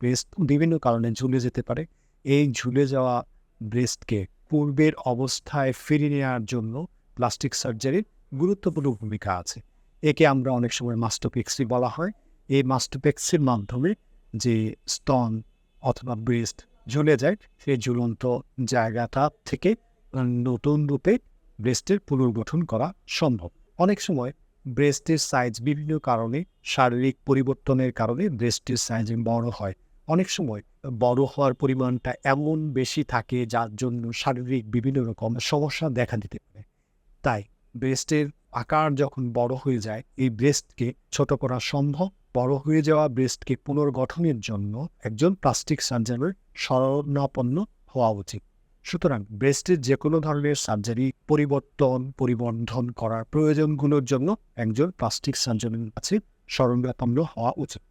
Breast বিভিন্ন কারণে ঝুলে যেতে পারে। এই ঝুলে যাওয়া ব্রেস্টকে পূর্বের অবস্থায় ফিরিয়ে নেওয়ার জন্য প্লাস্টিক সার্জারির গুরুত্বপূর্ণ ভূমিকা আছে। একে আমরা অনেক সময় মাস্টোপেক্সি বলা হয়। এই মাস্টোপেক্সির মাধ্যমে যে স্তন অথবা ব্রেস্ট ঝুলে যায়, সেই ঝুলন্ত জায়গাটা থেকে নতুন রূপে ব্রেস্টের পুনর্গঠন করা সম্ভব। অনেক সময় ব্রেস্টের সাইজ বিভিন্ন কারণে, শারীরিক পরিবর্তনের কারণে ব্রেস্টের সাইজ বড় হয়। অনেক সময় বড় হওয়ার পরিমাণটা এমন বেশি থাকে যার জন্য শারীরিক বিভিন্ন রকম সমস্যা দেখা দিতে পারে। তাই ব্রেস্টের আকার যখন বড় হয়ে যায়, এই ব্রেস্টকে ছোট করা সম্ভব। বড় হয়ে যাওয়া ব্রেস্টকে পুনর্গঠনের জন্য একজন প্লাস্টিক সার্জনের শরণাপন্ন হওয়া উচিত। সুতরাং ব্রেস্টের যে কোনো ধরনের সার্জারি পরিবর্তন পরিবর্ধন করার প্রয়োজনগুলোর জন্য একজন প্লাস্টিক সার্জনের কাছে শরণাপন্ন হওয়া উচিত।